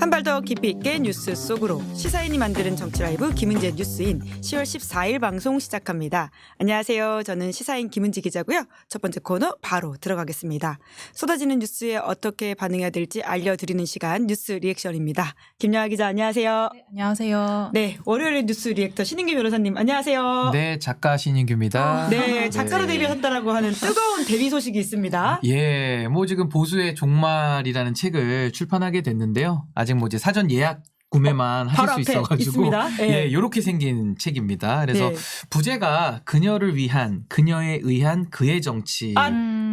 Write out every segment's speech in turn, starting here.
한 발 더 깊이 있게 뉴스 속으로 시사인이 만드는 정치 라이브 김은재 뉴스인 10월 14일 방송 시작합니다. 안녕하세요. 저는 시사인 김은지 기자고요. 첫 번째 코너 바로 들어가겠습니다. 쏟아지는 뉴스에 어떻게 반응해야 될지 알려드리는 시간 뉴스 리액션입니다. 김영아 기자 안녕하세요. 안녕하세요. 네, 월요일의 뉴스 리액터 신인규 변호사님 안녕하세요. 네, 작가 신인규입니다. 네, 작가로 네. 데뷔하셨다라고 하는 뜨거운 데뷔 소식이 있습니다. 예, 뭐 지금 보수의 종말이라는 책을 출판하게 됐는데요. 아직 뭐 이제 사전 예약 구매만 하실 어, 바로 수 있어가지고. 네. 예, 이렇게 생긴 책입니다. 그래서 네. 부제가 그녀를 위한 그녀에 의한 그의 정치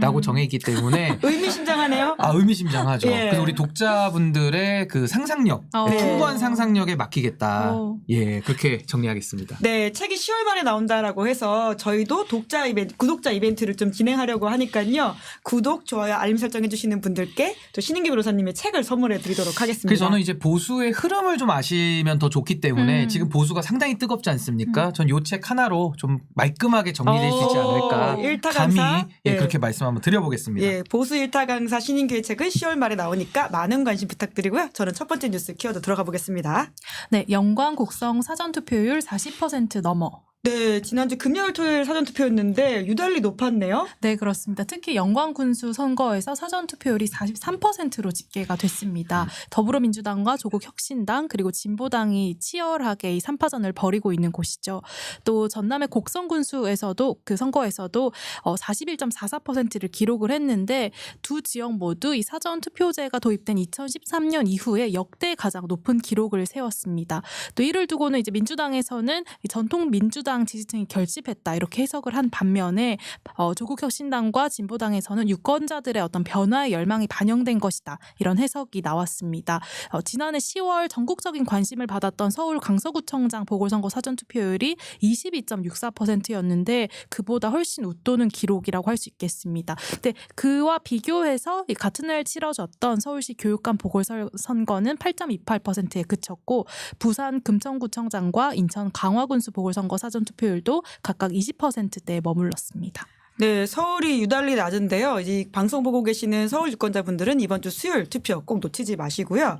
라고 아, 음. 정해있기 때문에 의미심장하네요. 아 의미심장하죠. 예. 그래서 우리 독자분들의 그 상상력, 어. 네, 네. 풍부한 상상력에 맡기겠다. 어. 예, 그렇게 정리하겠습니다. 네, 책이 10월 말에 나온다라고 해서 저희도 독자 이벤트, 구독자 이벤트를 좀 진행하려고 하니까요. 구독, 좋아요, 알림 설정 해 주시는 분들께 또 신인기 변호사님의 책을 선물해 드리도록 하겠습니다. 그래서 저는 이제 보수의 흐름을 좀 아시면 더 좋기 때문에 음. 지금 보수가 상당히 뜨겁지 않습니까? 전 요 책 하나로 좀 말끔하게 정리될 수 있지 오, 않을까. 일타 감히 강사? 예, 예. 그렇게 말씀 한번 드려보겠습니다. 예, 보수 일타 강사 신인규의 책은 10월 말에 나오니까 많은 관심 부탁드리고요. 저는 첫 번째 뉴스 키워드 들어가 보겠습니다. 네, 영광 곡성 사전 투표율 40% 넘어. 네, 지난주 금요일 토요일 사전 투표였는데 유달리 높았네요. 네, 그렇습니다. 특히 영광 군수 선거에서 사전 투표율이 43%로 집계가 됐습니다. 더불어민주당과 조국 혁신당 그리고 진보당이 치열하게 이 3파전을 벌이고 있는 곳이죠. 또 전남의 곡성 군수에서도 그 선거에서도 어 41.44%를 기록을 했는데 두 지역 모두 이 사전 투표제가 도입된 2013년 이후에 역대 가장 높은 기록을 세웠습니다. 또 이를 두고는 이제 민주당에서는 이 전통 민주당 지지층이 결집했다 이렇게 해석을 한 반면에 어, 조국 혁신당과 진보당에서는 유권자들의 어떤 변화의 열망이 반영된 것이다 이런 해석이 나왔습니다. 어, 지난해 10월 전국적인 관심을 받았던 서울 강서구청장 보궐선거 사전 투표율이 22.64%였는데 그보다 훨씬 웃도는 기록이라고 할 수 있겠습니다. 근데 그와 비교해서 이 같은 날 치러졌던 서울시 교육감 보궐선거는 8.28%에 그쳤고 부산 금천구청장과 인천 강화군수 보궐선거 사전 투표율도 각각 20%대에 머물렀습니다. 네, 서울이 유달리 낮은데요. 이 방송 보고 계시는 서울 유권자분들은 이번 주 수요일 투표 꼭 놓치지 마시고요.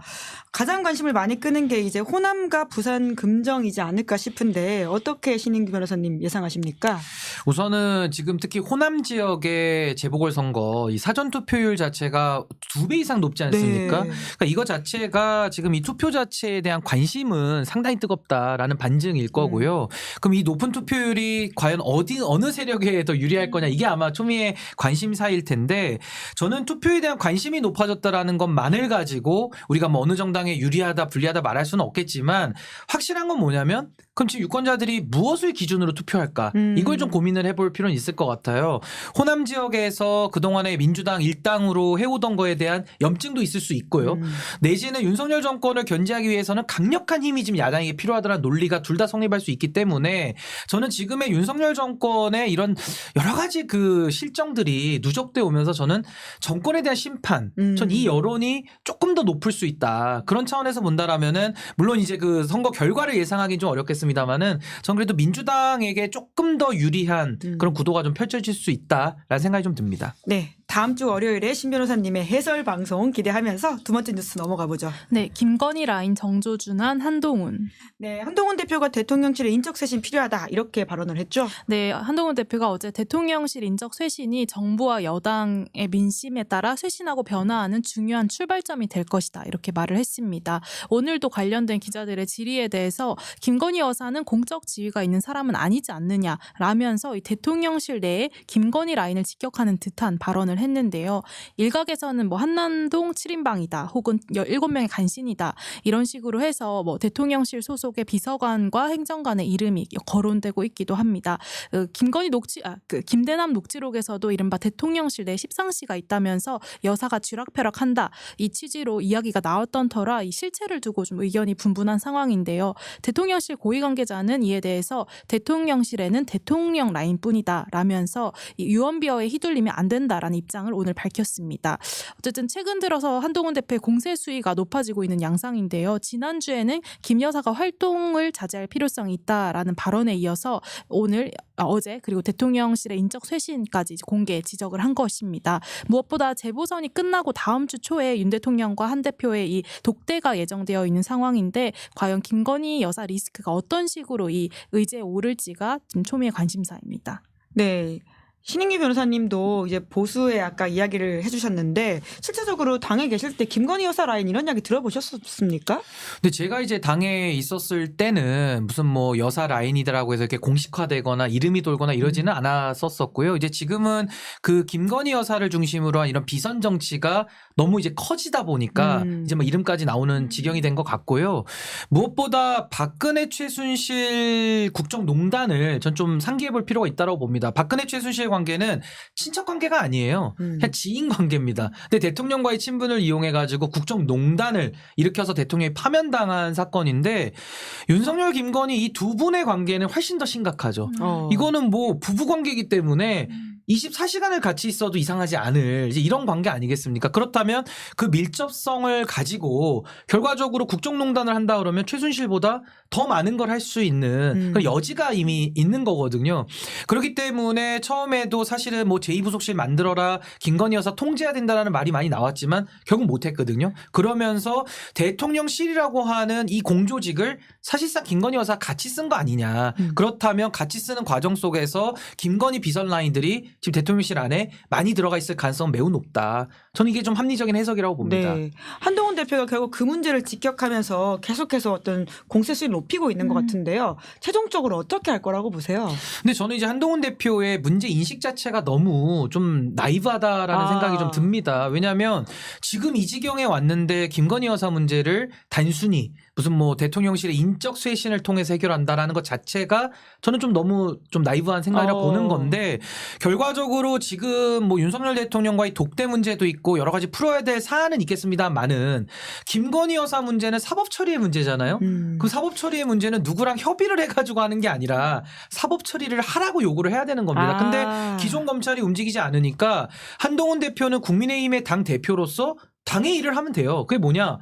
가장 관심을 많이 끄는 게 이제 호남과 부산 금정이지 않을까 싶은데 어떻게 신인규 변호사님 예상하십니까? 우선은 지금 특히 호남 지역의 재보궐 선거 이 사전 투표율 자체가 두 배 이상 높지 않습니까? 네. 그러니까 이거 자체가 지금 이 투표 자체에 대한 관심은 상당히 뜨겁다라는 반증일 거고요. 그럼 이 높은 투표율이 과연 어디 어느 세력에 더 유리할 거냐 이게 아마 초미의 관심사일 텐데 저는 투표에 대한 관심이 높아졌다라는 것만을 가지고 우리가 뭐 어느 정당에 유리하다 불리하다 말할 수는 없겠지만 확실한 건 뭐냐면 그럼 지금 유권자들이 무엇을 기준으로 투표할까 음. 이걸 좀 고민을 해볼 필요는 있을 것 같아요. 호남 지역에서 그동안에 민주당 일당으로 해오던 거에 대한 염증도 있을 수 있고요. 음. 내지는 윤석열 정권을 견제하기 위해서는 강력한 힘이 지금 야당에게 필요하다는 논리가 둘 다 성립할 수 있기 때문에 저는 지금의 윤석열 정권의 이런 여러 가지 그 실정들이 누적돼 오면서 저는 정권에 대한 심판, 음. 전이 여론이 조금 더 높을 수 있다. 그런 차원에서 본다라면은 물론 이제 그 선거 결과를 예상하기 좀 어렵겠습니다만은 전 그래도 민주당에게 조금 더 유리한 음. 그런 구도가 좀 펼쳐질 수 있다라는 생각이 좀 듭니다. 네, 다음 주 월요일에 신 변호사님의 해설 방송 기대하면서 두 번째 뉴스 넘어가 보죠. 네, 김건희 라인 정조준한 한동훈. 네, 한동훈 대표가 대통령실에 인적 쇄신 필요하다 이렇게 발언을 했죠. 네, 한동훈 대표가 어제 대통령실 인적 쇄신이 정부와 여당의 민심에 따라 쇄신하고 변화하는 중요한 출발점이 될 것이다. 이렇게 말을 했습니다. 오늘도 관련된 기자들의 질의에 대해서 김건희 여사는 공적 지위가 있는 사람은 아니지 않느냐 라면서 이 대통령실 내에 김건희 라인을 직격하는 듯한 발언을 했는데요. 일각에서는 뭐 한남동 7인방이다 혹은 17명의 간신이다 이런 식으로 해서 뭐 대통령실 소속의 비서관과 행정관의 이름이 거론되고 있기도 합니다. 그 김건희 녹취 아 그 김대남 녹취록에서도 이른바 대통령실 내 십상시가 있다면서 여사가 쥐락펴락한다 이 취지로 이야기가 나왔던 터라 이 실체를 두고 좀 의견이 분분한 상황인데요. 대통령실 고위 관계자는 이에 대해서 대통령실에는 대통령 라인뿐이다 라면서 이 유언비어에 휘둘리면 안 된다라는 입장을 오늘 밝혔습니다. 어쨌든 최근 들어서 한동훈 대표의 공세 수위가 높아지고 있는 양상인데요. 지난주에는 김 여사가 활동을 자제할 필요성이 있다라는 발언에 이어서 오늘 아, 어제 그리고 대통령실의 인적 쇄신까지 공개 지적을 한 것입니다. 무엇보다 재보선이 끝나고 다음 주 초에 윤 대통령과 한 대표의 이 독대가 예정되어 있는 상황인데 과연 김건희 여사 리스크가 어떤 식으로 이 의제에 오를지가 지금 초미의 관심사입니다. 네. 신인기 변호사님도 이제 보수의 아까 이야기를 해주셨는데 실제적으로 당에 계실 때 김건희 여사 라인 이런 이야기 들어보셨습니까? 근데 제가 이제 당에 있었을 때는 무슨 뭐 여사 라인이다라고 해서 이렇게 공식화되거나 이름이 돌거나 이러지는 음. 않았었었고요. 이제 지금은 그 김건희 여사를 중심으로 한 이런 비선 정치가 너무 이제 커지다 보니까 음. 이제 뭐 이름까지 나오는 지경이 된 것 같고요. 무엇보다 박근혜 최순실 국정농단을 전 좀 상기해 볼 필요가 있다고 봅니다. 박근혜 최순실 관 계는 친척 관계가 아니에요. 음. 그냥 지인 관계입니다. 근데 대통령과의 친분을 이용해 가지고 국정농단을 일으켜서 대통령이 파면당한 사건인데 윤석열 김건희 이 두 분의 관계는 훨씬 더 심각하죠. 어. 이거는 뭐 부부 관계이기 때문에 24시간을 같이 있어도 이상하지 않을 이제 이런 관계 아니겠습니까? 그렇다면 그 밀접성을 가지고 결과적으로 국정농단을 한다 그러면 최순실보다 더 많은 걸 할 수 있는 음. 여지가 이미 있는 거거든요. 그렇기 때문에 처음에도 사실은 뭐 제2부속실 만들어라 김건희 여사 통제해야 된다라는 말이 많이 나왔지만 결국 못했거든요. 그러면서 대통령실이라고 하는 이 공조직을 사실상 김건희 여사 같이 쓴 거 아니냐. 음. 그렇다면 같이 쓰는 과정 속에서 김건희 비선 라인들이 지금 대통령실 안에 많이 들어가 있을 가능성은 매우 높다. 저는 이게 좀 합리적인 해석이라고 봅니다. 네. 한동훈 대표가 결국 그 문제를 직격하면서 계속해서 어떤 공세 수위를 높이고 있는 것 음. 같은데요. 최종적으로 어떻게 할 거라고 보세요? 근데 저는 이제 한동훈 대표의 문제 인식 자체가 너무 좀 나이브하다라는 아. 생각이 좀 듭니다. 왜냐하면 지금 이 지경에 왔는데 김건희 여사 문제를 단순히 무슨 뭐 대통령실의 인적 쇄신을 통해서 해결한다라는 것 자체가 저는 좀 너무 좀 나이브한 생각이라 어. 보는 건데 결과적으로 지금 뭐 윤석열 대통령과의 독대 문제도 있고 여러 가지 풀어야 될 사안은 있겠습니다만은 김건희 여사 문제는 사법 처리의 문제잖아요. 음. 그 사법 처리의 문제는 누구랑 협의를 해가지고 하는 게 아니라 사법 처리를 하라고 요구를 해야 되는 겁니다. 아. 근데 기존 검찰이 움직이지 않으니까 한동훈 대표는 국민의힘의 당 대표로서 당의 일을 하면 돼요. 그게 뭐냐?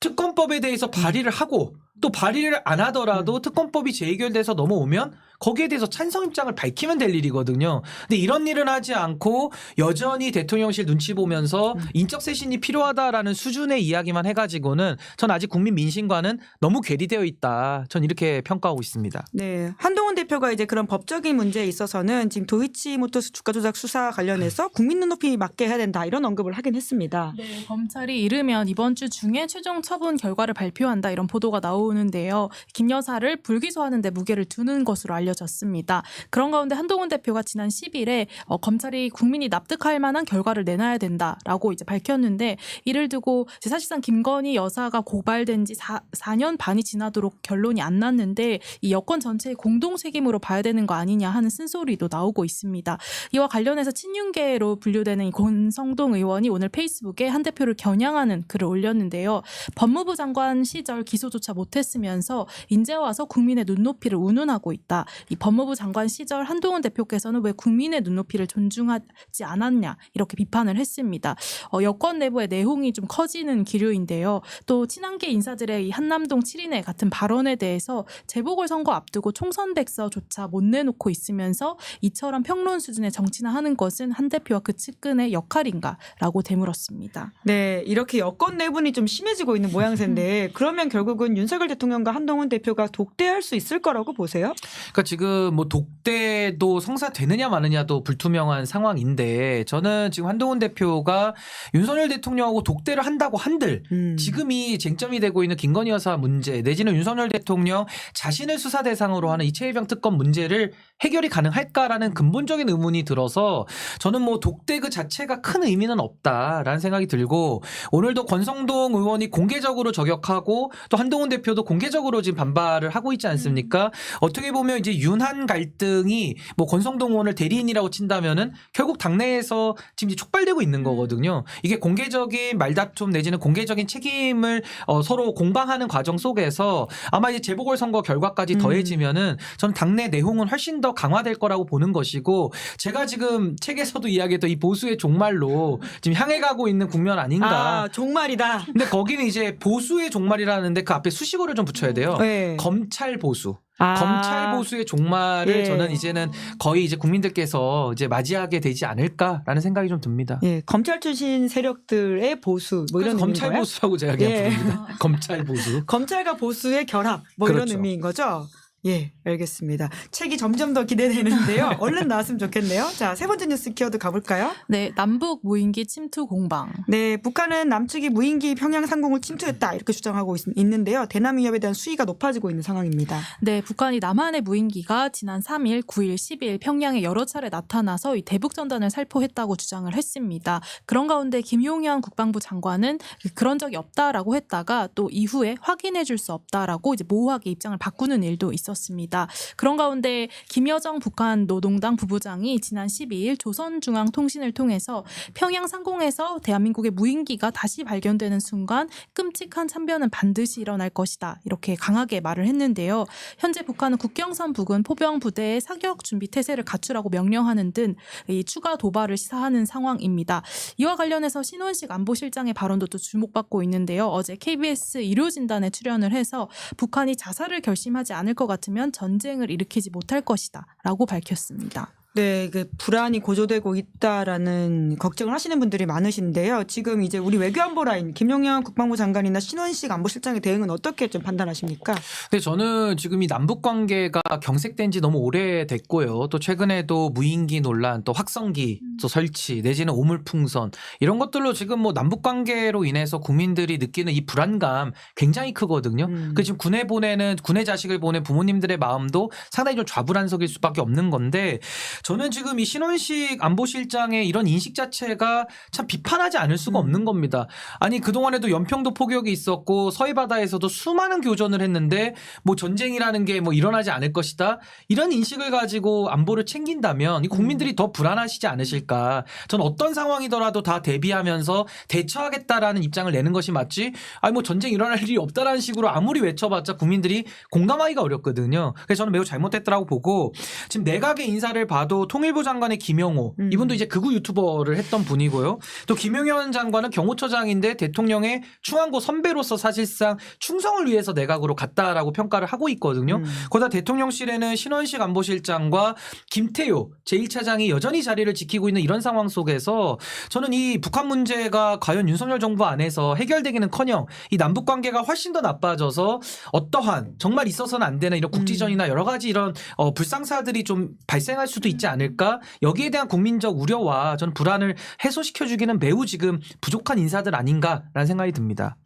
특검법에 대해서 발의를 하고 또 발의를 안 하더라도 특검법이 재해결돼서 넘어오면 거기에 대해서 찬성 입장을 밝히면 될 일이거든요. 근데 이런 일은 하지 않고 여전히 대통령실 눈치 보면서 인적 쇄신이 필요하다라는 수준의 이야기만 해가지고는 전 아직 국민 민심과는 너무 괴리되어 있다. 전 이렇게 평가하고 있습니다. 네. 한동훈 대표가 이제 그런 법적인 문제에 있어서는 지금 도이치모터스 주가 조작 수사 관련해서 국민 눈높이 맞게 해야 된다 이런 언급을 하긴 했습니다. 네, 검찰이 이르면 이번 주 중에 최종 처분 결과를 발표한다 이런 보도가 나오는데요. 김 여사를 불기소하는데 무게를 두는 것으로 알려 졌습니다. 그런 가운데 한동훈 대표가 지난 10일에 어, 검찰이 국민이 납득할 만한 결과를 내놔야 된다라고 이제 밝혔는데 이를 두고 사실상 김건희 여사가 고발된 지 4, 4년 반이 지나도록 결론이 안 났는데 이 여권 전체의 공동 책임으로 봐야 되는 거 아니냐 하는 쓴소리도 나오고 있습니다. 이와 관련해서 친윤계로 분류되는 이 권성동 의원이 오늘 페이스북에 한 대표를 겨냥하는 글을 올렸는데요. 법무부 장관 시절 기소조차 못했으면서 인제 와서 국민의 눈높이를 운운하고 있다. 이 법무부 장관 시절 한동훈 대표께서는 왜 국민의 눈높이를 존중하지 않았냐 이렇게 비판을 했습니다. 어, 여권 내부의 내홍이 좀 커지는 기류인데요. 또 친한계 인사들의 이 한남동 7인회 같은 발언에 대해서 재보궐 선거 앞두고 총선 백서조차 못 내놓고 있으면서 이처럼 평론 수준의 정치나 하는 것은 한 대표와 그 측근의 역할인가라고 되물었습니다. 네, 이렇게 여권 내분이 좀 심해지고 있는 모양새인데 그러면 결국은 윤석열 대통령과 한동훈 대표가 독대할 수 있을 거라고 보세요? 그러니까 지금 뭐 독대도 성사되느냐 마느냐도 불투명한 상황인데 저는 지금 한동훈 대표가 윤석열 대통령하고 독대를 한다고 한들 음. 지금이 쟁점이 되고 있는 김건희 여사 문제 내지는 윤석열 대통령 자신을 수사 대상으로 하는 이채해병 특검 문제를 해결이 가능할까라는 근본적인 의문이 들어서 저는 뭐 독대 그 자체가 큰 의미는 없다라는 생각이 들고 오늘도 권성동 의원이 공개적으로 저격하고 또 한동훈 대표도 공개적으로 지금 반발을 하고 있지 않습니까? 어떻게 보면 이제 이제 윤한 갈등이 뭐 권성동 의원을 대리인이라고 친다면은 결국 당내에서 지금 이제 촉발되고 있는 거거든요. 이게 공개적인 말다툼 내지는 공개적인 책임을 어, 서로 공방하는 과정 속에서 아마 이제 재보궐 선거 결과까지 음. 더해지면은 저는 당내 내홍은 훨씬 더 강화될 거라고 보는 것이고 제가 지금 책에서도 이야기했던 이 보수의 종말로 지금 향해 가고 있는 국면 아닌가. 아 종말이다. 근데 거기는 이제 보수의 종말이라는데 그 앞에 수식어를 좀 붙여야 돼요. 네. 검찰 보수. 아. 검찰 보수의 종말을 예. 저는 이제는 거의 이제 국민들께서 이제 맞이하게 되지 않을까라는 생각이 좀 듭니다. 예, 검찰 출신 세력들의 보수 뭐 이런 그래서 의미인 검찰 거예요? 보수라고 제가 그냥 예. 부릅니다. 검찰 보수. 검찰과 보수의 결합 뭐 이런 그렇죠. 의미인 거죠. 예, 알겠습니다. 책이 점점 더 기대되는데요. 얼른 나왔으면 좋겠네요. 자, 세 번째 뉴스 키워드 가볼까요? 네, 남북 무인기 침투 공방. 네, 북한은 남측이 무인기 평양 상공을 침투했다 이렇게 주장하고 있, 는데요 대남 위협에 대한 수위가 높아지고 있는 상황입니다. 네, 북한이 남한의 무인기가 지난 3일, 9일, 10일 평양에 여러 차례 나타나서 이 대북 전단을 살포했다고 주장을 했습니다. 그런 가운데 김용현 국방부 장관은 그런 적이 없다라고 했다가 또 이후에 확인해 줄 수 없다라고 이제 모호하게 입장을 바꾸는 일도 있었습니다. 그런 가운데 김여정 북한 노동당 부부장이 지난 12일 조선중앙통신을 통해서 평양 상공에서 대한민국의 무인기가 다시 발견되는 순간 끔찍한 참변은 반드시 일어날 것이다. 이렇게 강하게 말을 했는데요. 현재 북한은 국경선 부근 포병 부대의 사격 준비 태세를 갖추라고 명령하는 등 이 추가 도발을 시사하는 상황입니다. 이와 관련해서 신원식 안보실장의 발언도 또 주목받고 있는데요. 어제 KBS 의료진단에 출연을 해서 북한이 자살을 결심하지 않을 것 같 으면 전쟁을 일으키지 못할 것이다 라고 밝혔습니다. 네, 그 불안이 고조되고 있다라는 걱정을 하시는 분들이 많으신데요. 지금 이제 우리 외교안보 라인 김용현 국방부 장관이나 신원식 안보실장의 대응은 어떻게 좀 판단하십니까? 근데 저는 지금 이 남북 관계가 경색된 지 너무 오래됐고요. 또 최근에도 무인기 논란, 또 확성기 또 설치 내지는 오물풍선 이런 것들로 지금 뭐 남북 관계로 인해서 국민들이 느끼는 이 불안감 굉장히 크거든요. 음. 그 지금 군에 보내는 군의 자식을 보낸 부모님들의 마음도 상당히 좀 좌불안석일 수밖에 없는 건데 저는 지금 이 신원식 안보실장의 이런 인식 자체가 참 비판하지 않을 수가 음. 없는 겁니다. 아니 그동안에도 연평도 포격이 있었고 서해 바다에서도 수많은 교전을 했는데 뭐 전쟁이라는 게 뭐 일어나지 않을 것이다. 이런 인식을 가지고 안보를 챙긴다면 이 국민들이 더 불안하시지 않으실까? 전 어떤 상황이더라도 다 대비하면서 대처하겠다라는 입장을 내는 것이 맞지. 아니 뭐 전쟁 일어날 일이 없다라는 식으로 아무리 외쳐봤자 국민들이 공감하기가 어렵거든요. 그래서 저는 매우 잘못됐다라고 보고 지금 내각의 인사를 봐도 통일부 장관의 김영호 음. 이분도 이제 극우 유튜버를 했던 분이고요. 또 김용현 장관은 경호처장인데 대통령의 충안고 선배로서 사실상 충성을 위해서 내각으로 갔다라고 평가를 하고 있거든요. 음. 거기다 대통령실에는 신원식 안보실장과 김태효 제1차장이 여전히 자리를 지키고 있는 이런 상황 속에서 저는 이 북한 문제가 과연 윤석열 정부 안에서 해결되기는커녕 이 남북 관계가 훨씬 더 나빠져서 어떠한 정말 있어서는 안 되는 이런 국지전이나 여러 가지 이런 어, 불상사들이 좀 발생할 수도 있지 않을까 여기에 대한 국민적 우려와 저는 불안을 해소시켜주기는 매우 지금 부족한 인사들 아닌가라는 생각이 듭니다.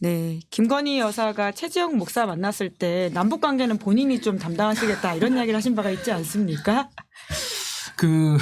네, 김건희 여사가 최지영 목사 만났을 때 남북 관계는 본인이 좀 담당하시겠다 이런 이야기를 하신 바가 있지 않습니까? 그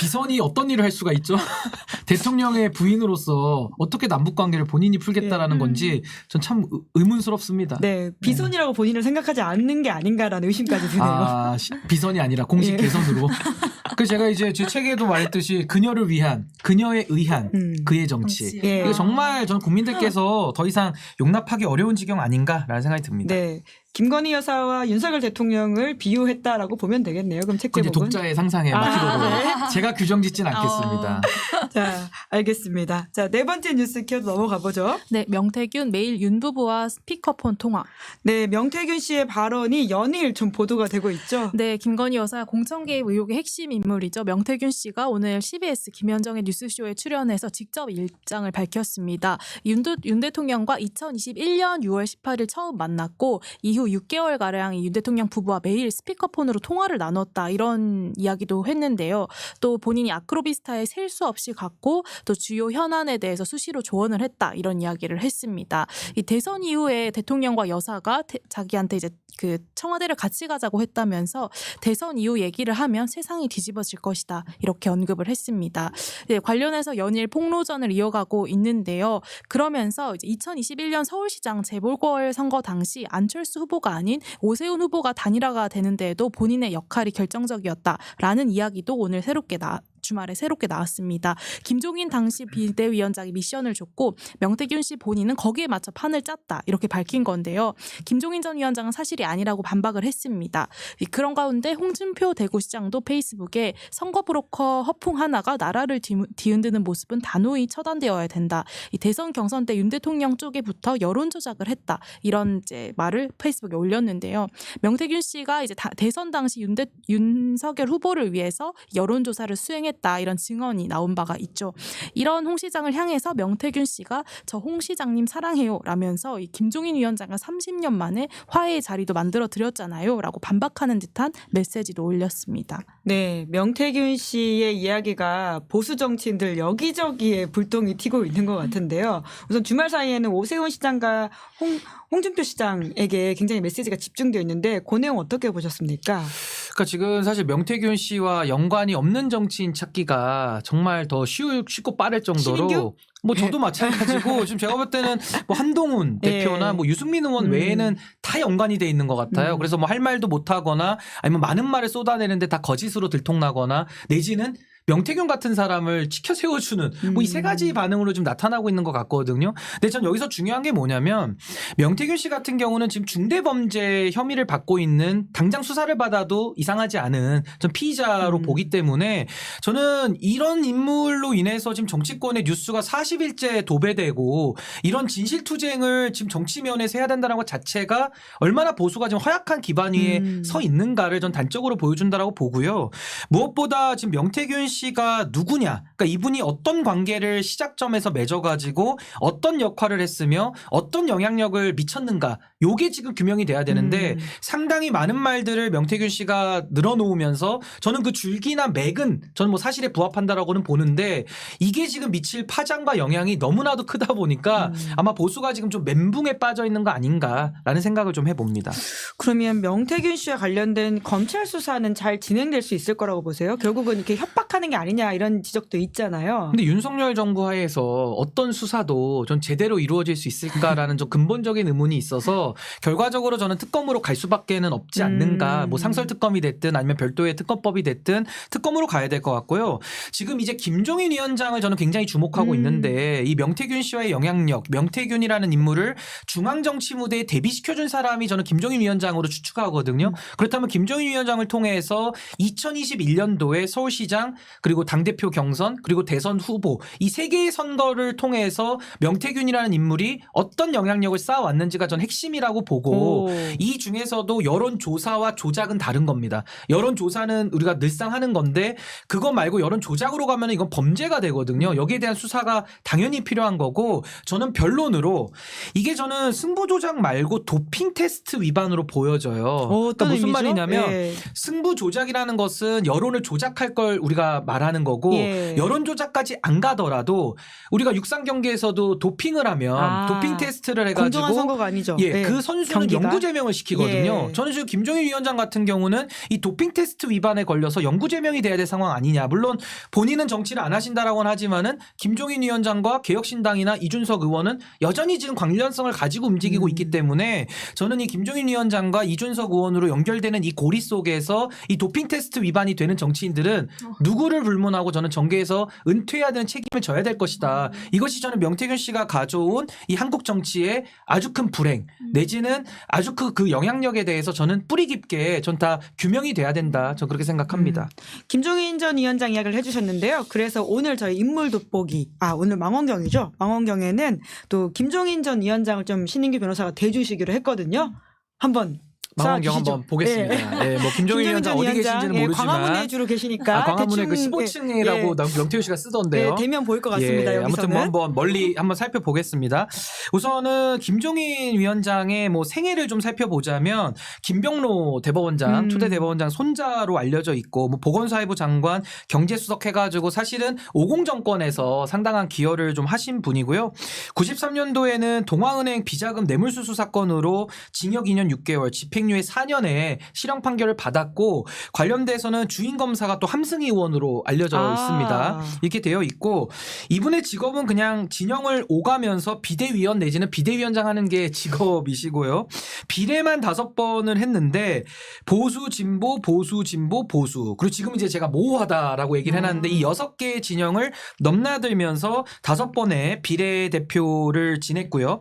비선이 어떤 일을 할 수가 있죠? 대통령의 부인으로서 어떻게 남북 관계를 본인이 풀겠다라는 예. 건지 전 참 의문스럽습니다. 네, 비선이라고 본인을 생각하지 않는 게 아닌가라는 의심까지 드네요. 아, 시- 비선이 아니라 공식 예. 개선으로. 그 제가 이제 제 책에도 말했듯이 그녀를 위한 그녀에 의한 음. 그의 정치. 예. 이거 정말 저는 국민들께서 더 이상 용납하기 어려운 지경 아닌가라는 생각이 듭니다. 네, 김건희 여사와 윤석열 대통령을 비유했다라고 보면 되겠네요. 그럼 책 제목은 독자의 상상에 아, 맡기도록 네. 제가 규정 짓진 않겠습니다. 자, 알겠습니다. 자, 네 번째 뉴스 키워드 넘어가 보죠. 네, 명태균 매일 윤 부부와 스피커폰 통화. 네, 명태균 씨의 발언이 연일 좀 보도가 되고 있죠. 네, 김건희 여사 공천 개입 의혹의 핵심 인물이죠. 명태균 씨가 오늘 CBS 김현정의 뉴스쇼에 출연해서 직접 입장을 밝혔습니다. 윤, 도- 윤 대통령과 2021년 6월 18일 처음 만났고 이후 6개월 가량 이윤 대통령 부부와 매일 스피커폰으로 통화를 나눴다 이런 이야기도 했는데요. 또 본인이 아크로비스타에 셀 수 없이 갔고 또 주요 현안에 대해서 수시로 조언을 했다 이런 이야기를 했습니다. 이 대선 이후에 대통령과 여사가 대- 자기한테 이제 그 청와대를 같이 가자고 했다면서 대선 이후 얘기를 하면 세상이 뒤집어질 것이다 이렇게 언급을 했습니다. 네, 관련해서 연일 폭로전을 이어가고 있는데요. 그러면서 이제 2021년 서울시장 재보궐 선거 당시 안철수 후보 후보가 아닌 오세훈 후보가 단일화가 되는 데에도 본인의 역할이 결정적이었다라는 이야기도 오늘 새롭게 나 주말에 새롭게 나왔습니다. 김종인 당시 비대위원장이 미션을 줬고 명태균 씨 본인은 거기에 맞춰 판을 짰다 이렇게 밝힌 건데요. 김종인 전 위원장은 사실이 아니라고 반박을 했습니다. 이 그런 가운데 홍준표 대구시장도 페이스북에 선거 브로커 허풍 하나가 나라를 뒤- 뒤흔드는 모습은 단호히 처단되어야 된다. 이 대선 경선 때 윤 대통령 쪽에부터 여론 조작을 했다. 이런 이제 말을 페이스북에 올렸는데요. 명태균 씨가 이제 다- 대선 당시 윤대, 윤석열 후보를 위해서 여론 조사를 수행 했다. 이런 증언이 나온 바가 있죠. 이런 홍 시장을 향해서 명태균 씨가 저 홍 시장님 사랑해요 라면서 이 김종인 위원장과 30년 만에 화해의 자리도 만들어 드렸잖아요. 라고 반박하는 듯한 메시지도 올렸습니다. 네, 명태균 씨의 이야기가 보수 정치인들 여기저기에 불똥이 튀고 있는 것 같은데요. 우선 주말 사이에는 오세훈 시장과 홍, 홍준표 시장에게 굉장히 메시지가 집중되어 있는데 그 내용 어떻게 보셨습니까? 그러니까 지금 사실 명태균 씨와 연관이 없는 정치인 찾기가 정말 더 쉬우, 쉽고 빠를 정도로 신인규? 뭐 저도 마찬가지고 지금 제가 볼 때는 뭐 한동훈 예. 대표나 뭐 유승민 의원 음. 외에는 다 연관이 돼 있는 것 같아요. 음. 그래서 뭐 할 말도 못 하거나 아니면 많은 말을 쏟아내는데 다 거짓으로 들통나거나 내지는 명태균 같은 사람을 치켜 세워주는 뭐 이 세 가지 음. 반응으로 좀 나타나고 있는 것 같거든요. 근데 전 여기서 중요한 게 뭐냐면 명태균 씨 같은 경우는 지금 중대 범죄 혐의를 받고 있는 당장 수사를 받아도 이상하지 않은 전 피의자로 음. 보기 때문에 저는 이런 인물로 인해서 지금 정치권의 뉴스가 40일째 도배되고 이런 진실투쟁을 지금 정치면에서 해야 된다는 것 자체가 얼마나 보수가 지금 허약한 기반 위에 음. 서 있는가를 전 단적으로 보여준다라고 보고요. 무엇보다 지금 명태균 씨가 누구냐, 그러니까 이분이 어떤 관계를 시작점에서 맺어가지고 어떤 역할을 했으며 어떤 영향력을 미쳤는가, 요게 지금 규명이 돼야 되는데 음. 상당히 많은 말들을 명태균 씨가 늘어놓으면서 저는 그 줄기나 맥은 저는 뭐 사실에 부합한다라고는 보는데 이게 지금 미칠 파장과 영향이 너무나도 크다 보니까 음. 아마 보수가 지금 좀 멘붕에 빠져 있는 거 아닌가라는 생각을 좀 해봅니다. 그러면 명태균 씨와 관련된 검찰 수사는 잘 진행될 수 있을 거라고 보세요? 결국은 이렇게 협박하는 게 아니냐 이런 지적도 있잖아요. 근데 윤석열 정부 하에서 어떤 수사도 전 제대로 이루어질 수 있을까라는 좀 근본적인 의문이 있어서 결과적으로 저는 특검으로 갈 수밖에는 없지 않는가. 음. 뭐 상설 특검이 됐든 아니면 별도의 특검법이 됐든 특검으로 가야 될 것 같고요. 지금 이제 김종인 위원장을 저는 굉장히 주목하고 음. 있는데 이 명태균 씨와의 영향력, 명태균이라는 인물을 중앙 정치 무대에 대비시켜준 사람이 저는 김종인 위원장으로 추측하거든요. 그렇다면 김종인 위원장을 통해서 2021년도에 서울시장 그리고 당 대표 경선 그리고 대선 후보 이 세 개의 선거를 통해서 명태균이라는 인물이 어떤 영향력을 쌓아왔는지가 전 핵심이 라고 보고 오. 이 중에서도 여론조사와 조작은 다른 겁니다. 여론조사는 우리가 늘상 하는 건데 그거 말고 여론조작으로 가면 이건 범죄가 되거든요. 여기에 대한 수사가 당연히 필요한 거고 저는 변론으로 이게 저는 승부조작 말고 도핑 테스트 위반으로 보여져요. 어, 그러니까 무슨 의미죠? 말이냐면 예. 승부 조작이라는 것은 여론을 조작할 걸 우리가 말하는 거고 예. 여론 조작까지 안 가더라도 우리가 육상 경기에서도 도핑을 하면 아, 도핑 테스트를 공정한 해가지고 선거가 아니죠. 예, 네. 그 선수는 경기가. 영구 제명을 시키거든요. 예. 저는 지금 김종인 위원장 같은 경우는 이 도핑 테스트 위반에 걸려서 영구 제명이 돼야 될 상황 아니냐. 물론 본인은 정치를 안 하신다라고는 하지만은 김종인 위원장과 개혁신당이나 이준석 의원은 여전히 지금 관련성을 가지고 움직이고 음. 있기 때문에 저는 이 김종인 위원장과 이준석 의원으로 연결되는 이 고리 속에서 이 도핑 테스트 위반이 되는 정치인들은 어. 누구를 불문하고 저는 정계에서 은퇴해야 되는 책임을 져야 될 것이다. 음. 이것이 저는 명태균 씨가 가져온 이 한국 정치의 아주 큰 불행 음. 내지는 아주 그, 그 영향력에 대해서 저는 뿌리 깊게 전 다 규명이 돼야 된다. 전 그렇게 생각합니다. 음. 김종인 전 위원장 이야기를 해주셨는데요. 그래서 오늘 저희 인물 돋보기, 아 오늘 망원경이죠. 망원경에는 또 김종인 전 위원장을 좀 신인규 변호사가 대주시기로 했거든요. 한번 망원경 쌓아주시죠. 한번 보겠습니다. 예, 뭐 김종인 위원장 어디 계신지는 예, 모르지만 광화문에 주로 계시니까 아, 광화문에 그 대충, 15층이라고 예, 명태균 씨가 예, 쓰던데요. 예, 대면 보일 것 같습니다. 예, 여기서는. 아무튼 뭐 한번 멀리 한번 살펴보겠습니다. 우선은 김종인 위원장의 뭐 생애를 좀 살펴보자면 김병로 대법원장 음. 초대 대법원장 손자로 알려져 있고 뭐 보건사회부 장관 경제수석 해가지고 사실은 50 정권에서 상당한 기여를 좀 하신 분이고요. 93년도에는 동아은행 비자금 뇌물수수 사건으로 징역 2년 6개월, 집행유예 집행유예 4년에 실형 판결을 받았고 관련돼서는 주인 검사가 또 함승 의원으로 알려져 아. 있습니다. 이렇게 되어 있고 이분의 직업은 그냥 진영을 오가면서 비대위원 내지는 비대위원장 하는 게 직업이시고요. 비례만 다섯 번을 했는데 보수 진보 보수 진보 보수 그리고 지금 이제 제가 모호하다라고 얘기를 해놨는데 이 여섯 개의 진영을 넘나들면서 다섯 번의 비례 대표를 지냈고요.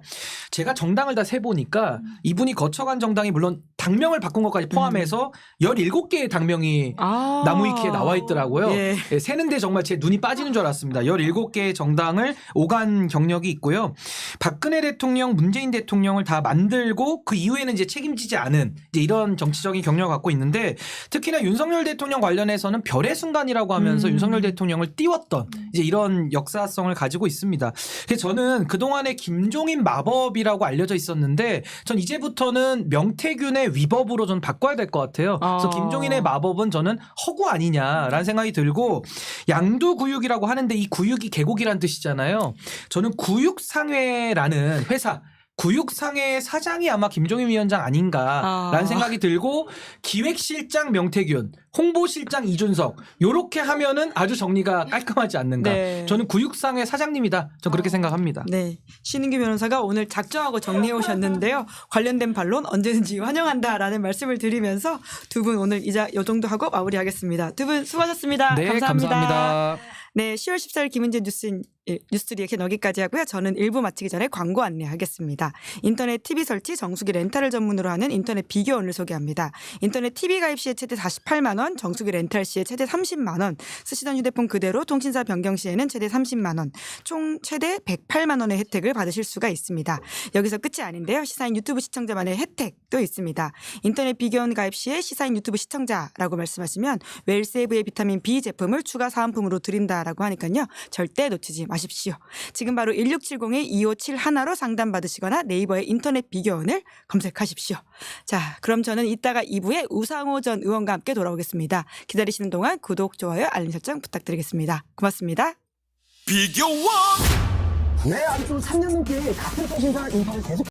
제가 정당을 다 세보니까 이분이 거쳐간 정당이 물론 당명을 바꾼 것까지 포함해서 17개의 당명이 아. 나무위키에 나와 있더라고요. 예. 예, 세는데 정말 제 눈이 빠지는 줄 알았습니다. 17개의 정당을 오간 경력이 있고요. 박근혜 대통령, 문재인 대통령을 다 만들고 그 이후에는 이제 책임지지 않은 이제 이런 정치적인 경력을 갖고 있는데 특히나 윤석열 대통령 관련해서는 별의 순간이라고 하면서 음. 윤석열 대통령을 띄웠던 이제 이런 역사성을 가지고 있습니다. 그래서 저는 그동안에 김종인 마법이라고 알려져 있었는데 전 이제부터는 명태균의 위법으로 전 바꿔야 될 것 같아요. 그래서 아. 김종인의 마법은 저는 허구 아니냐라는 생각이 들고 양두구육이라고 하는데 이 구육이 계곡이란 뜻이잖아요. 저는 구육상회라는 회사 구육상회 사장이 아마 김종인 위원장 아닌가라는 아. 생각이 들고 기획실장 명태균, 홍보실장 이준석 요렇게 하면은 아주 정리가 깔끔하지 않는가. 네. 저는 구육상회 사장님이다. 전 그렇게 생각합니다. 네. 신은규 변호사가 오늘 작정하고 정리해 오셨는데요. 관련된 반론 언제든지 환영한다라는 말씀을 드리면서 두 분 오늘 이자 요 정도 하고 마무리하겠습니다. 두 분 수고하셨습니다. 네, 감사합니다. 감사합니다. 네, 10월 14일 김은재 뉴스 뉴스들이 이렇게 여기까지 하고요. 저는 일부 마치기 전에 광고 안내하겠습니다. 인터넷 TV 설치 정수기 렌탈을 전문으로 하는 인터넷 비교원을 소개합니다. 인터넷 TV 가입 시에 최대 48만 원, 정수기 렌탈 시에 최대 30만 원, 쓰시던 휴대폰 그대로 통신사 변경 시에는 최대 30만 원, 총 최대 108만 원의 혜택을 받으실 수가 있습니다. 여기서 끝이 아닌데요. 시사인 유튜브 시청자만의 혜택도 있습니다. 인터넷 비교원 가입 시에 시사인 유튜브 시청자라고 말씀하시면 웰세이브의 비타민 B 제품을 추가 사은품으로 드린다라고 하니까요. 절대 놓치지 마 십시오. 지금 바로 1670-2571로 상담받으시거나 네이버에 인터넷 비교원을 검색하십시오. 자, 그럼 저는 이따가 2부에 우상호 전 의원과 함께 돌아오겠습니다. 기다리시는 동안 구독, 좋아요, 알림 설정 부탁드리겠습니다. 고맙습니다. 비교원 네, 아직도 3년 넘게 같은 통신사 인터넷 계속